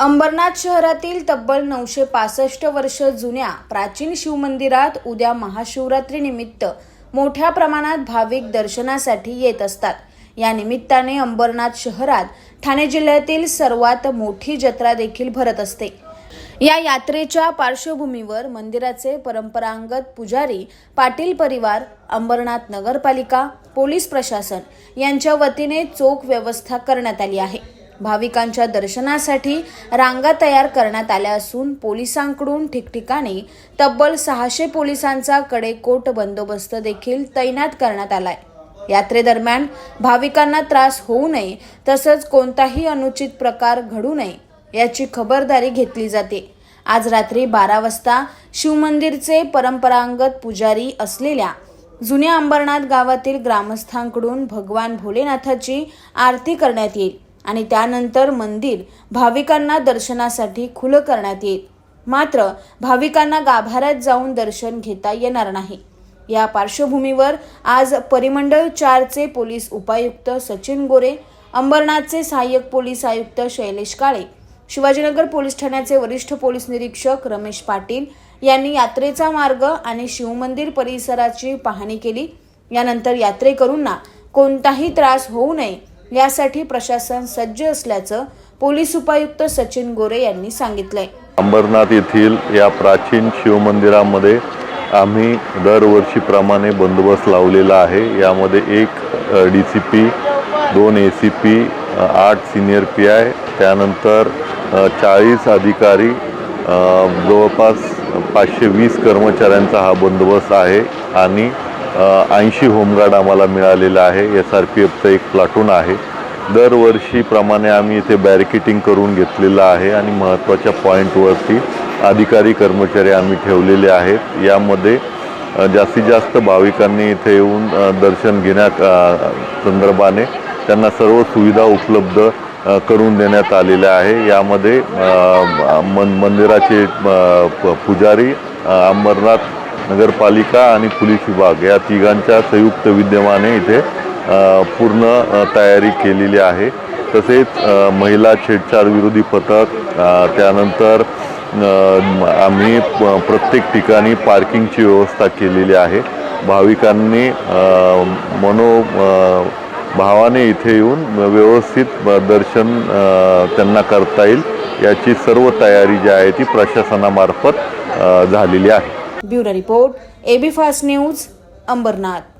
अंबरनाथ शहरातील तब्बल नऊशे पासष्ट वर्ष जुन्या प्राचीन शिवमंदिरात उद्या महाशिवरात्रीनिमित्त मोठ्या प्रमाणात भाविक दर्शनासाठी येत असतात. या निमित्ताने अंबरनाथ शहरात ठाणे जिल्ह्यातील सर्वात मोठी जत्रा देखील भरत असते. या यात्रेच्या पार्श्वभूमीवर मंदिराचे परंपरागत पुजारी पाटील परिवार अंबरनाथ नगरपालिका पोलीस प्रशासन यांच्या वतीने चोख व्यवस्था करण्यात आली आहे. भाविकांच्या दर्शनासाठी रांगा तयार करण्यात आल्या असून पोलिसांकडून ठिकठिकाणी तब्बल सहाशे पोलिसांचा कडेकोट बंदोबस्त देखील तैनात करण्यात आलाय. यात्रेदरम्यान भाविकांना त्रास होऊ नये तसंच कोणताही अनुचित प्रकार घडू नये याची खबरदारी घेतली जाते. आज रात्री बारा वाजता शिवमंदिरचे परंपरागत पुजारी असलेल्या जुन्या अंबरनाथ गावातील ग्रामस्थांकडून भगवान भोलेनाथाची आरती करण्यात येईल. आणि त्यानंतर मंदिर भाविकांना दर्शनासाठी खुलं करण्यात येईल. मात्र भाविकांना गाभाऱ्यात जाऊन दर्शन घेता येणार नाही. या पार्श्वभूमीवर आज परिमंडळ चारचे पोलीस उपायुक्त सचिन गोरे अंबरनाथचे सहाय्यक पोलीस आयुक्त शैलेश काळे शिवाजीनगर पोलीस ठाण्याचे वरिष्ठ पोलीस निरीक्षक रमेश पाटील यांनी यात्रेचा मार्ग आणि शिवमंदिर परिसराची पाहणी केली. यानंतर यात्रेकरूंना कोणताही त्रास होऊ नये यासाठी प्रशासन सज्ज असल्याचं पोलीस उपायुक्त सचिन गोरे यांनी सांगितलंय. अंबरनाथ येथील या प्राचीन शिवमंदिरामध्ये आम्ही दरवर्षीप्रमाणे बंदोबस्त लावलेला आहे. यामध्ये एक डी सी पी दोन ए सी पी आठ सिनियर पी आय त्यानंतर चाळीस अधिकारी जवळपास पाचशे वीस कर्मचाऱ्यांचा हा बंदोबस्त आहे आणि ऐंशी होमगार्ड आम्हाला मिळालेला आहे. एस आर पी एफचं एक प्लाटून आहे. दरवर्षीप्रमाणे आम्ही इथे बॅरिकेटिंग करून घेतलेलं आहे आणि महत्त्वाच्या पॉईंटवरती अधिकारी कर्मचारी आम्ही ठेवलेले आहेत. यामध्ये जास्तीत जास्त भाविकांनी इथे येऊन दर्शन घेण्या संदर्भाने त्यांना सर्व सुविधा उपलब्ध करून देण्यात आलेल्या आहे. यामध्ये मन मंदिराचे पुजारी अंबरनाथ नगरपालिका आणि पोलीस विभाग या तिघांच्या संयुक्त विद्यमाने इथे पूर्ण तयारी केलेली आहे. तसेच महिला छेडछाड विरोधी पथक त्यानंतर आम्ही प- प्रत्येक ठिकाणी पार्किंगची व्यवस्था केलेली आहे. भाविकांनी मनो भावाने इथे येऊन व्यवस्थित दर्शन त्यांना करता येईल. याची सर्व तयारी जी आहे ती प्रशासनामार्फत झालेली आहे. Bureau report AB fast news Ambarnath.